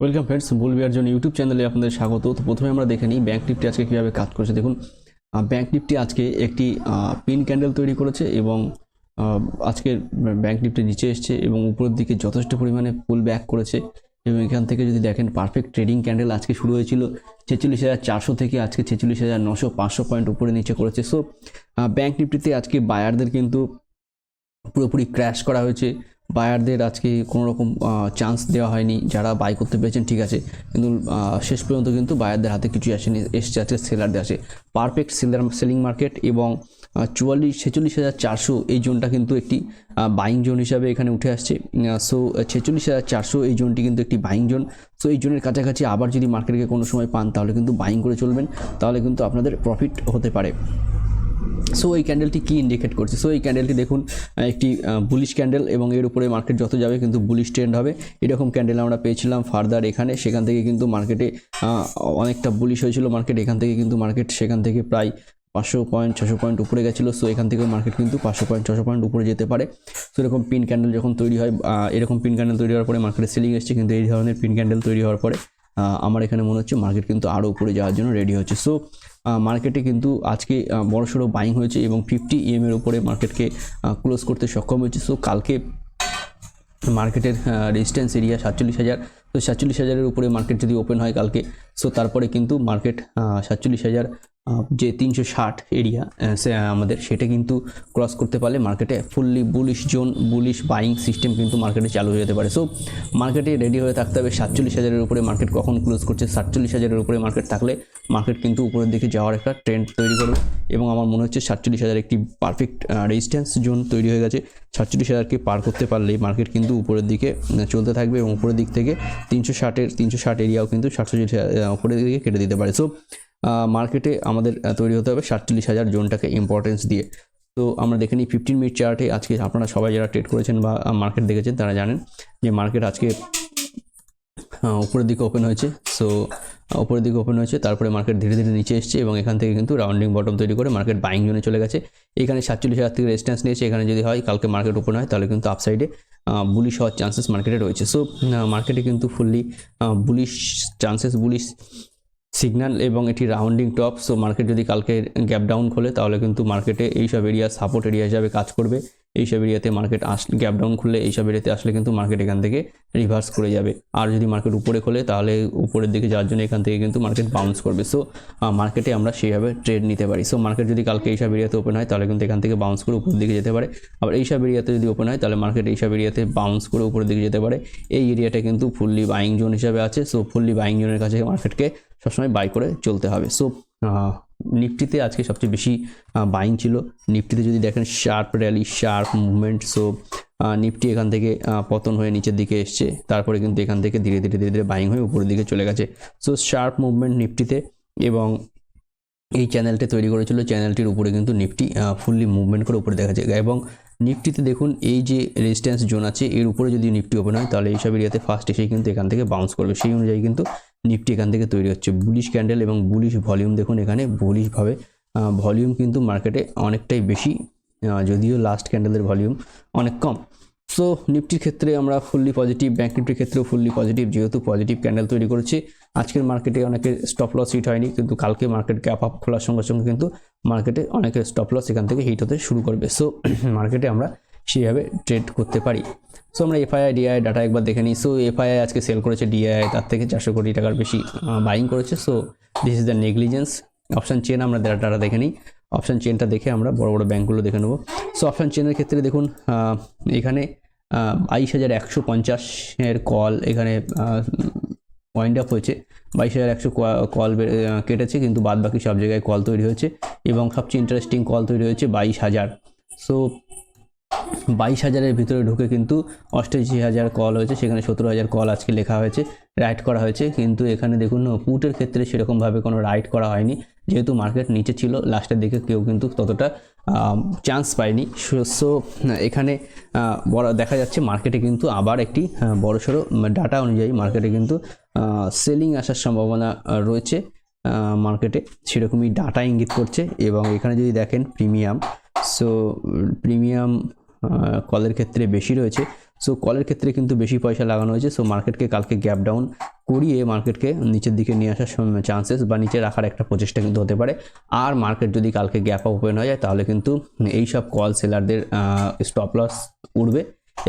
Welcome friends বুলবিয়ার জন্য YouTube চ্যানেলে আপনাদের স্বাগত। তো প্রথমে আমরা দেখে নিই ব্যাংক নিফটি আজকে কীভাবে কাজ করছে। দেখুন ব্যাঙ্ক নিফটি আজকে একটি পিন ক্যান্ডেল তৈরি করেছে এবং আজকের ব্যাংক নিফটি নিচে এসছে এবং উপরের দিকে যথেষ্ট পরিমাণে পুল ব্যাক করেছে এবং এখান থেকে যদি দেখেন পারফেক্ট ট্রেডিং ক্যান্ডেল আজকে শুরু হয়েছিল ছেচল্লিশ হাজার চারশো থেকে আজকে ছেচল্লিশ হাজার নশো পাঁচশো পয়েন্ট উপরে নিচে করেছে। সো ব্যাঙ্ক নিফটিতে আজকে বায়ারদের কিন্তু পুরোপুরি ক্র্যাশ করা হয়েছে। বায়ারদের আজকে কোনো রকম চান্স দেওয়া হয়নি, যারা বাই করতে পেরেছেন, ঠিক আছে। কিন্তু শেষ পর্যন্ত কিন্তু বায়ারদের হাতে কিছু আসেনি, এসছে আজকে সেলারদের আসে পারফেক্ট সেলার সেলিং মার্কেট এবং চুয়াল্লিশ, ছেচল্লিশ হাজার চারশো এই জোনটা কিন্তু একটি বাইং জোন হিসাবে এখানে উঠে আসছে। সো ছেচল্লিশ হাজার চারশো এই জোনটি কিন্তু একটি বাইং জোন সো এই জোনের কাছাকাছি আবার যদি মার্কেটকে কোনো সময় পান, তাহলে কিন্তু বাইং করে চলবেন, তাহলে কিন্তু আপনাদের প্রফিট হতে পারে। সো এই ক্যান্ডেলটি কী ইন্ডিকেট করছে? সো এই ক্যান্ডেলটি দেখুন একটি বুলিশ ক্যান্ডেল এবং এর উপরে মার্কেট যত যাবে কিন্তু বুলিশ ট্রেন্ড হবে। এরকম ক্যান্ডেল আমরা পেয়েছিলাম ফার্দার এখানে। সেখান থেকে কিন্তু মার্কেটে অনেকটা বুলিশ হয়েছিল। মার্কেট এখান থেকে কিন্তু মার্কেট সেখান থেকে প্রায় পাঁচশো পয়েন্ট ছশো পয়েন্ট উপরে গেছিল। সো এখান থেকে মার্কেট কিন্তু পাঁচশো পয়েন্ট ছশো পয়েন্ট উপরে যেতে পারে। সো এরকম পিন ক্যান্ডেল যখন তৈরি হয় এরকম পিন ক্যান্ডেল তৈরি হওয়ার পরে মার্কেটে সেলিং এসছে কিন্তু এই ধরনের পিন ক্যান্ডেল তৈরি হওয়ার পরে আমার এখানে মনে হচ্ছে মার্কেট কিন্তু আরও উপরে যাওয়ার জন্য রেডি হচ্ছে। সো মার্কেটে কিন্তু আজকে বড়সড় বাইং হয়েছে এবং ফিফটি ইএম এর উপরে মার্কেটকে ক্লোজ করতে সক্ষম হয়েছে। সো কালকে মার্কেটের রেজিস্ট্যান্স এরিয়া সাতচল্লিশ হাজার তো সাতচল্লিশ হাজারের উপরে মার্কেট যদি ওপেন হয় কালকে সো তারপরে কিন্তু মার্কেট সাতচল্লিশ হাজার যে তিনশো ষাট এরিয়া সে আমাদের, সেটা কিন্তু ক্রস করতে পারলে মার্কেটে fully bullish zone bullish buying system কিন্তু মার্কেটে চালু হয়ে যেতে পারে। সো মার্কেটে রেডি হয়ে থাকতে হবে সাতচল্লিশ হাজারের উপরে মার্কেট কখন ক্লোজ করছে, সাতচল্লিশ হাজারের উপরে মার্কেট থাকলে মার্কেট কিন্তু উপরের দিকে যাওয়ার একটা ট্রেন্ড তৈরি করবে। এবং আমার মনে হচ্ছে সাতচল্লিশ হাজার একটি পারফেক্ট রেজিস্ট্যান্স জোন তৈরি হয়ে গেছে। সাতচল্লিশ হাজারকে পার করতে পারলে মার্কেট কিন্তু উপরের দিকে চলতে থাকবে এবং উপরের দিক থেকে তিনশো ষাটের, তিনশো ষাট এরিয়াও কিন্তু সাতচল্লিশ উপরের দিকে কেটে দিতে পারে। সো মার্কেটে আমাদের তৈরি হতে হবে সাতচল্লিশ হাজার জোনটাকে ইম্পর্টেন্স দিয়ে। তো আমরা দেখে নিই ফিফটিন মিনিট চার্টে আজকে আপনারা সবাই যারা ট্রেড করেছেন বা মার্কেট দেখেছেন তারা জানেন যে মার্কেট আজকে উপরের দিকে ওপেন হয়েছে। সো উপরের দিকে ওপেন হয়েছে, তারপরে মার্কেট ধীরে ধীরে নিচে এসছে এবং এখান থেকে কিন্তু রাউন্ডিং বটম তৈরি করে মার্কেট বাইং জোনে চলে গেছে। এখানে সাতচল্লিশ হাজার থেকে রেজিস্ট্যান্স নিয়েছে। এখানে যদি হয়, কালকে মার্কেট ওপেন হয়, তাহলে কিন্তু আপসাইডে বুলিশ হওয়ার চান্সেস মার্কেটে রয়েছে। সো মার্কেটে কিন্তু fully bullish chances bullish signal এবং এটি রাউন্ডিং টপ সো মার্কেট যদি কালকে গ্যাপ ডাউন খোলে, তাহলে কিন্তু মার্কেটে এইসব এরিয়া সাপোর্ট এরিয়া হিসাবে কাজ করবে। এইসব এরিয়াতে মার্কেট আস গ্যাপ ডাউন খুললে এইসব এরিয়াতে আসলে কিন্তু মার্কেট এখান থেকে রিভার্স করে যাবে। আর যদি মার্কেট উপরে খোলে তাহলে উপরের দিকে যাওয়ার জন্য এখান থেকে কিন্তু মার্কেট বাউন্স করবে। সো মার্কেটে আমরা সেইভাবে ট্রেড নিতে পারি। সো মার্কেট যদি কালকে এইসব এরিয়াতে ওপেন হয় তাহলে কিন্তু এখান থেকে বাউন্স করে উপরের দিকে যেতে পারে। আবার এইসব এরিয়াতে যদি ওপেন হয় তাহলে মার্কেট এইসব এরিয়াতে বাউন্স করে উপরের দিকে যেতে পারে। এই এরিয়াটা কিন্তু ফুললি বাইং জোন হিসাবে আছে। সো ফুললি বাইং জোনের কাছে মার্কেটকে সবসময় বাই করে চলতে হবে। সো নিফটিতে আজকে সবচেয়ে বেশি বাইং ছিল। নিফটিতে যদি দেখেন sharp rally sharp movement so Nifty এখান থেকে পতন হয়ে নিচের দিকে এসছে। তারপরে কিন্তু এখান থেকে ধীরে ধীরে ধীরে ধীরে বাইং হয়ে উপরের দিকে চলে গেছে। সো শার্প মুভমেন্ট নিফটিতে এবং এই চ্যানেলটা তৈরি করেছিল। চ্যানেলটির উপরে কিন্তু নিফটি ফুললি মুভমেন্ট করে উপরে দেখা যায়। এবং নিফটিতে দেখুন, এই যে রেজিস্ট্যান্স জোন আছে, এর উপরে যদি নিফটি ওপেন হয়, তাহলে এইসব এরিয়াতে ফার্স্ট এসেই কিন্তু এখান থেকে বাউন্স করবে। সেই অনুযায়ী কিন্তু নিফটি এখান থেকে তৈরি হচ্ছে। বুলিশ ক্যান্ডেল এবং বুলিশ ভলিউম দেখুন এখানে, বুলিশভাবে ভলিউম কিন্তু মার্কেটে অনেকটাই বেশি যদিও লাস্ট ক্যান্ডেলের ভলিউম অনেক কম। সো নিফটির ক্ষেত্রে আমরা ফুললি পজিটিভ ব্যাঙ্ক নিফটির ক্ষেত্রেও ফুললি পজিটিভ যেহেতু পজিটিভ ক্যান্ডেল তৈরি করেছি। আজকের মার্কেটে অনেকের স্টপ লস হিট হয়নি, কিন্তু কালকে মার্কেট গ্যাপ আপ খোলার সঙ্গে সঙ্গে কিন্তু মার্কেটে অনেকের স্টপ লস এখান থেকে হিট হতে শুরু করবে। সো মার্কেটে আমরা সেইভাবে ট্রেড করতে পারি। সো আমরা এফআইআই ডিআই ডাটা একবার দেখে নিই। সো এফআইআই আজকে সেল করেছে ডিআই তার থেকে চারশো কোটি টাকার বেশি বাইং করেছে। So this is the negligence option chain আমরা ডাটা দেখে নিই। অপশান চেনটা দেখে আমরা বড় বড় ব্যাঙ্কগুলো দেখে নেব। সো অপশান চেনের ক্ষেত্রে দেখুন এখানে বাইশ হাজার একশো পঞ্চাশের কল এখানে পয়েন্ট আপ হয়েছে। বাইশ হাজার একশো কল কেটেছে, কিন্তু বাদ বাকি সব জায়গায় কল তৈরি হয়েছে। এবং সবচেয়ে ইন্টারেস্টিং কল তৈরি হয়েছে বাইশ হাজার। সো বাইশ হাজারের ভিতরে ঢুকে কিন্তু অষ্টাশি হাজার কল হয়েছে। সেখানে সতেরো হাজার কল আজকে লেখা হয়েছে রাইট করা হয়েছে। কিন্তু এখানে দেখুন পুটের ক্ষেত্রে সেরকমভাবে কোনো রাইট করা হয়নি। যেহেতু মার্কেট নিচে ছিল লাস্টের দিকে কেউ কিন্তু ততটা চান্স পায়নি। সো এখানে বড় দেখা যাচ্ছে মার্কেটে কিন্তু আবার একটি আহ, বড়সড় ডাটা অনুযায়ী মার্কেটে কিন্তু সেলিং আসার সম্ভাবনা রয়েছে। মার্কেটে সেরকমই ডাটা ইঙ্গিত করছে। এবং এখানে যদি দেখেন প্রিমিয়াম সো প্রিমিয়াম কলের ক্ষেত্রে বেশি রয়েছে। সো কলের ক্ষেত্রে কিন্তু বেশি পয়সা লাগানো হয়েছে। সো মার্কেটকে কালকে গ্যাপ ডাউন করিয়ে মার্কেটকে নিচের দিকে নিয়ে আসার সময় চান্সেস বা নিচে রাখার একটা প্রচেষ্টা কিন্তু হতে পারে। আর মার্কেট যদি কালকে গ্যাপ ওপেন হয়ে যায়, তাহলে কিন্তু এইসব কল সেলারদের স্টপ লস উঠবে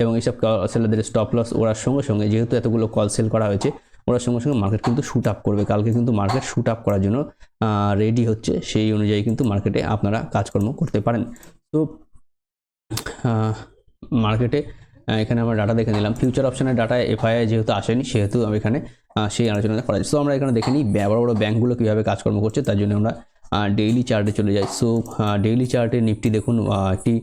এবং এইসব কল সেলারদের স্টপ লস ওড়ার সঙ্গে সঙ্গে যেহেতু এতগুলো কল সেল করা হয়েছে ওরার সঙ্গে সঙ্গে মার্কেট কিন্তু শ্যুট আপ করবে। কালকে কিন্তু মার্কেট শুট আপ করার জন্য রেডি হচ্ছে। সেই অনুযায়ী কিন্তু মার্কেটে আপনারা কাজকর্ম করতে পারেন। তো মার্কেটে এখানে আমরা ডাটা দেখে নিলাম। ফিউচার অপশানের ডাটা এফআইআই যেহেতু আসেনি, সেহেতু আমি এখানে সেই আলোচনা করা যাচ্ছে তো আমরা এখানে দেখে নিই বড় বড় ব্যাঙ্কগুলো কীভাবে কাজকর্ম করছে, তার জন্য আমরা ডেইলি চার্টে চলে যাই। সো ডেইলি চার্টে নিফটি দেখুন একটি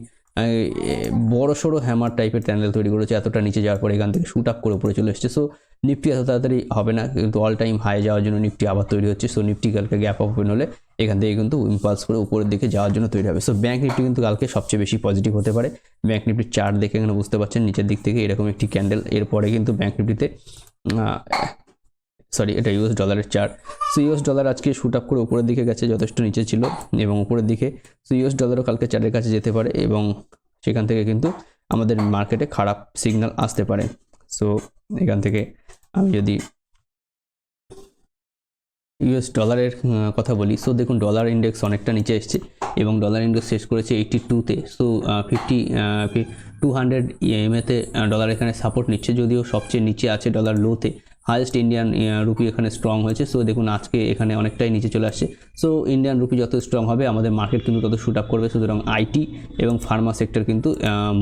বড় সড়ো হ্যামার টাইপের প্যানেল তৈরি করেছে, এতটা নিচে যাওয়ার পরে এখান থেকে শুট আপ করে উপরে চলে এসছে। সো নিফটি এত তাড়াতাড়ি হবে না, কিন্তু অল টাইম হাই যাওয়ার জন্য নিফটি আবার তৈরি হচ্ছে। সো নিফটি কালকে গ্যাপ ওপেন হলে এখান থেকে কিন্তু ইম্পালস করে উপরের দিকে যাওয়ার জন্য তৈরি হবে। সো ব্যাঙ্ক নিফটি কিন্তু কালকে সবচেয়ে বেশি পজিটিভ হতে পারে। ব্যাঙ্ক নিফটির চার্ট দেখে এখানে বুঝতে পারছেন, নিচের দিক থেকে এরকম একটি ক্যান্ডেল এরপরে কিন্তু ব্যাঙ্ক নিফটিতে সরি এটা ইউএস ডলারের চার্ট সো ইউএস ডলার আজকে শুট আপ করে উপরের দিকে গেছে, যথেষ্ট নিচে ছিল এবং উপরের দিকে সো ইউএস ডলারও কালকে চার্টের কাছে যেতে পারে এবং সেখান থেকে কিন্তু আমাদের মার্কেটে খারাপ সিগন্যাল আসতে পারে। সো এখান থেকে আমি যদি ইউএস ডলারের কথা বলি সো দেখুন ডলার ইন্ডেক্স অনেকটা নিচে এসেছে এবং ডলার ইন্ডেক্স শেষ করেছে এইটি টুতে সো ফিফটি টু হান্ড্রেড এমএতে ডলার এখানে সাপোর্ট নিচ্ছে, যদিও সবচেয়ে নিচে আছে ডলার লোতে হাইয়েস্ট ইন্ডিয়ান রুপি এখানে স্ট্রং হয়েছে। সো দেখুন, আজকে এখানে অনেকটাই নিচে চলে আসছে। সো ইন্ডিয়ান রুপি যত স্ট্রং হবে, আমাদের মার্কেট কিন্তু তত শুট আপ করবে। সুতরাং আইটি এবং ফার্মা সেক্টর কিন্তু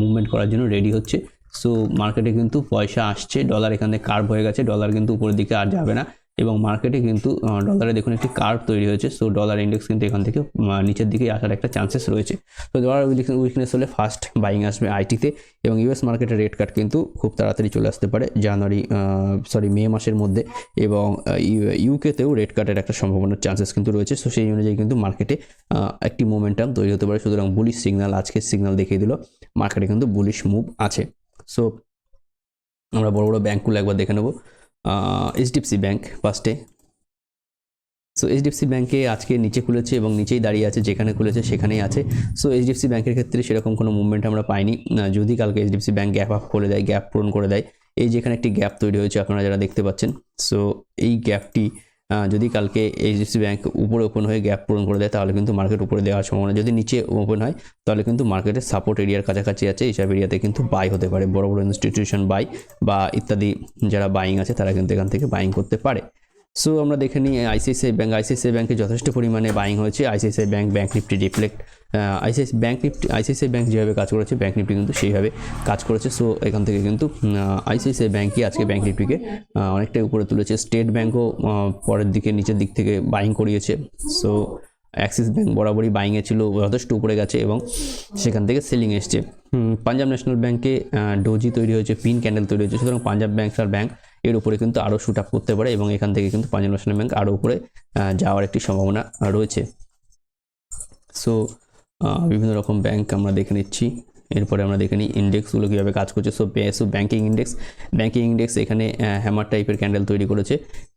মুভমেন্ট করার জন্য রেডি হচ্ছে। সো মার্কেটে কিন্তু পয়সা আসছে। ডলার এখানে কার্ভ হয়ে গেছে। ডলার কিন্তু উপরের দিকে আর যাবে না। এবং মার্কেটে কিন্তু ডলারে দেখুন একটি কার্ভ তৈরি হয়েছে সো ডলার ইন্ডেক্স কিন্তু এখান থেকে নিচের দিকে আসার একটা চান্সেস রয়েছে। তো ডলার উইকনেস হলে ফার্স্ট বাইং আসবে আইটিতে এবং ইউএস মার্কেটের রেট কাট কিন্তু খুব তাড়াতাড়ি চলে আসতে পারে জানুয়ারি সরি মে মাসের মধ্যে এবং ইউকেতেও রেট কাটের একটা সম্ভাবনার চান্সেস কিন্তু রয়েছে সো সেই অনুযায়ী কিন্তু মার্কেটে একটি মোমেন্টাম তৈরি হতে পারে, সুতরাং বুলিশ সিগনাল আজকে সিগনাল দেখিয়ে দিল মার্কেটে কিন্তু বুলিশ মুভ আছে। সো আমরা বড় বড় ব্যাঙ্কগুলো একবার দেখে নেব। এইচডিএফসি ব্যাঙ্ক ফার্স্টে সো এইচডিএফসি ব্যাঙ্কে আজকে নিচে খুলেছে এবং নিচেই দাঁড়িয়ে আছে, যেখানে খুলেছে সেখানেই আছে। সো এইচডিএফসি ব্যাঙ্কের ক্ষেত্রে সেরকম কোনো মুভমেন্ট আমরা পাইনি। যদি কালকে এইচডিএফসি ব্যাঙ্ক গ্যাপ আপ করে দেয় গ্যাপ পূরণ করে দেয়, এই যেখানে একটি গ্যাপ তৈরি হয়েছে আপনারা যারা দেখতে পাচ্ছেন। সো এই গ্যাপটি যদি কালকে এইচডিএফসি ব্যাঙ্ক উপরে ওপেন হয়ে গ্যাপ পূরণ করে দেয়, তাহলে কিন্তু মার্কেট উপরে দেওয়ার সম্ভাবনা যদি নিচে ওপেন হয়, তাহলে কিন্তু মার্কেটের সাপোর্ট এরিয়ার কাছাকাছি আছে এইসব এরিয়াতে কিন্তু বাই হতে পারে। বড় বড় ইনস্টিটিউশন বাই বা ইত্যাদি যারা বাইং আছে, তারা কিন্তু এখান থেকে বাইং করতে পারে। সো আমরা দেখে নিই, আইসিআইসিআই ব্যাঙ্ক আইসিআইসিআই ব্যাঙ্কে যথেষ্ট পরিমাণে বাইং হয়েছে। ICICI bank bank Nifty reflect ICICI bank Nifty ICICI bank যেভাবে কাজ করেছে ব্যাঙ্ক নিফটি কিন্তু সেইভাবে কাজ করেছে। সো এখান থেকে কিন্তু আইসিআইসিআই ব্যাঙ্কই আজকে ব্যাঙ্ক নিফটিকে অনেকটাই উপরে তুলেছে। স্টেট ব্যাঙ্কও পরের দিকে নিচের দিক থেকে বাইং করিয়েছে। সো অ্যাক্সিস ব্যাঙ্ক বরাবরই বাইংয়ে ছিল, যথেষ্ট উপরে গেছে এবং সেখান থেকে সেলিং এসছে। পাঞ্জাব ন্যাশনাল ব্যাঙ্কে ডোজি তৈরি হয়েছে পিন ক্যান্ডেল তৈরি হয়েছে। সুতরাং পাঞ্জাব ব্যাঙ্ক আর ব্যাঙ্ক এর উপরে কিন্তু আরও শুট আপ করতে পারে এবং এখান থেকে কিন্তু পাঞ্জাব ন্যাশনাল ব্যাঙ্ক আরও উপরে যাওয়ার একটি সম্ভাবনা রয়েছে। সো বিভিন্ন রকম ব্যাংক আমরা দেখে নিচ্ছি। এরপরে আমরা দেখে নিই ইন্ডেক্সগুলো কীভাবে কাজ করছে। So PSU banking index banking index এখানে হ্যামার টাইপের ক্যান্ডেল তৈরি করেছে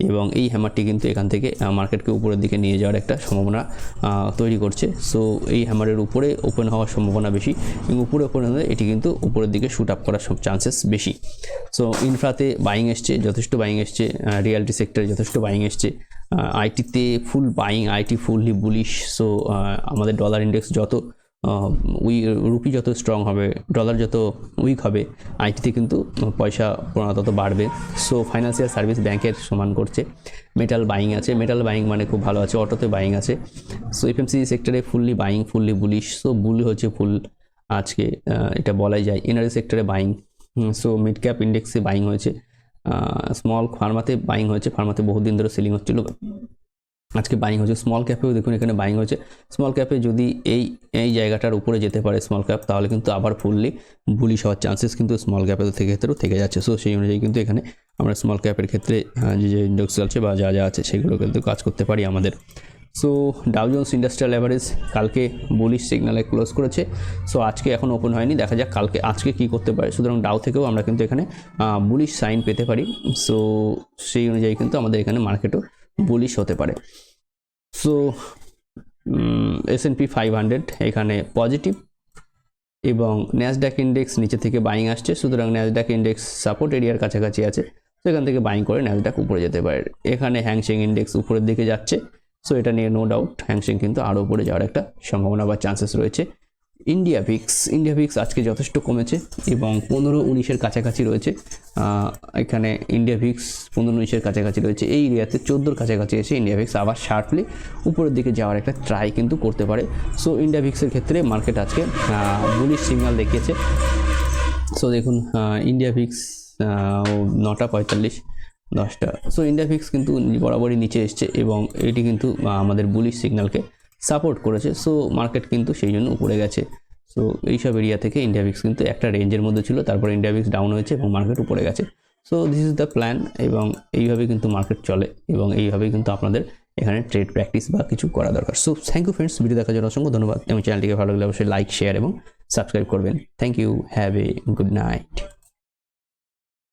এবং এই হ্যামারটি কিন্তু এখান থেকে মার্কেটকে উপরের দিকে নিয়ে যাওয়ার একটা সম্ভাবনা তৈরি করছে। সো এই হ্যামারের উপরে ওপেন হওয়ার সম্ভাবনা বেশি এবং উপরে ওপেন হলে এটি কিন্তু উপরের দিকে শ্যুট আপ করার সব চান্সেস বেশি। সো ইনফ্রাতে বাইং এসছে, যথেষ্ট বাইং এসছে রিয়ালিটি সেক্টরে যথেষ্ট বাইং এসছে। আইটিতে full buying IT fully bullish so আমাদের ডলার ইন্ডেক্স যত উই রুপি যত স্ট্রং হবে ডলার যত উইক হবে, আইটিতে কিন্তু পয়সা তত বাড়বে। সো ফাইন্যান্সিয়াল সার্ভিস ব্যাংকের সমান করছে। মেটাল বাইং আছে। মেটাল বাইং মানে খুব ভালো আছে। অটোতে বাইং আছে। সো এফএমসি সেক্টরে fully buying fully bullish so bull হচ্ছে ফুল আজকে এটা বলাই যায়। এনার্জি সেক্টরে বাইং সো মিড ক্যাপ ইন্ডেক্সে বাইং হয়েছে। স্মল ফার্মাতে বাইং হয়েছে। ফার্মাতে বহুদিন ধরে সেলিং হচ্ছিল। আজকে বাইং হয়েছে স্মল ক্যাপেও দেখুন, এখানে বাইং হয়েছে স্মল ক্যাপে যদি এই এই জায়গাটার উপরে যেতে পারে স্মল ক্যাপ তাহলে কিন্তু আবার ফুললি বুলিশ হওয়ার চান্সেস কিন্তু স্মল ক্যাপের থেকে ক্ষেত্রেও থেকে যাচ্ছে। সো সেই অনুযায়ী কিন্তু এখানে আমরা স্মল ক্যাপের ক্ষেত্রে যে যে ইন্ডেক্স আছে বা যা যা আছে, সেগুলো কিন্তু কাজ করতে পারি আমাদের। So Dow Jones industrial average কালকে বুলিশ সিগনালে ক্লোজ করেছে। সো আজকে এখন ওপেন হয়নি। দেখা যাক কালকে, আজকে কি করতে পারে। সুতরাং ডাউ থেকেও আমরা কিন্তু এখানে বুলিশ সাইন পেতে পারি। সো সেই অনুযায়ী কিন্তু আমাদের এখানে মার্কেটও বুলিশ হতে পারে। So S and P five hundred এখানে পজিটিভ এবং ন্যাসডাক ইন্ডেক্স নিচে থেকে বাইং আসছে। সুতরাং ন্যাসডাক ইন্ডেক্স সাপোর্ট এরিয়ার কাছাকাছি আছে। সেখান থেকে বাইং করে ন্যাসডাক উপরে যেতে পারে। এখানে হ্যাংসেং ইন্ডেক্স উপরের দিকে যাচ্ছে। সো এটা নিয়ে নো ডাউট হ্যাংসেং কিন্তু আরও উপরে যাওয়ার একটা সম্ভাবনা বা চান্সেস রয়েছে। ইন্ডিয়া ভিক্স ইন্ডিয়া ভিক্স আজকে যথেষ্ট কমেছে এবং পনেরো উনিশের কাছাকাছি রয়েছে। এখানে ইন্ডিয়া ভিক্স পনেরো উনিশের কাছাকাছি রয়েছে। এই এরিয়াতে চোদ্দোর কাছাকাছি এসে ইন্ডিয়া ভিক্স আবার শার্পলি উপরের দিকে যাওয়ার একটা ট্রাই কিন্তু করতে পারে। সো ইন্ডিয়া ভিক্সের ক্ষেত্রে মার্কেট আজকে বুলিশ সিগন্যাল দেখিয়েছে। সো দেখুন ইন্ডিয়া ভিক্স নটা পঁয়তাল্লিশ। দশটা। সো ইন্ডিয়া ভিক্স কিন্তু বরাবরই নিচে এসছে এবং এটি কিন্তু আমাদের বুলিশ সিগন্যালকে সাপোর্ট করেছে। সো মার্কেট কিন্তু সেই জন্য উপরে গেছে। সো এইসব এরিয়া থেকে ইন্ডিয়া ভিক্স কিন্তু একটা রেঞ্জের মধ্যে ছিল, তারপর ইন্ডিয়া ভিক্স ডাউন হয়েছে এবং মার্কেট উপরে গেছে। So this is the plan এবং এইভাবে কিন্তু মার্কেট চলে এবং এইভাবেই কিন্তু আপনাদের এখানে ট্রেড প্র্যাকটিস বা কিছু করা দরকার। So thank you friends video দেখার জন্য অসংখ্য ধন্যবাদ। এবং চ্যানেলটিকে ভালো লাগলে অবশ্যই লাইক শেয়ার এবং সাবস্ক্রাইব করবেন। Thank you have a good night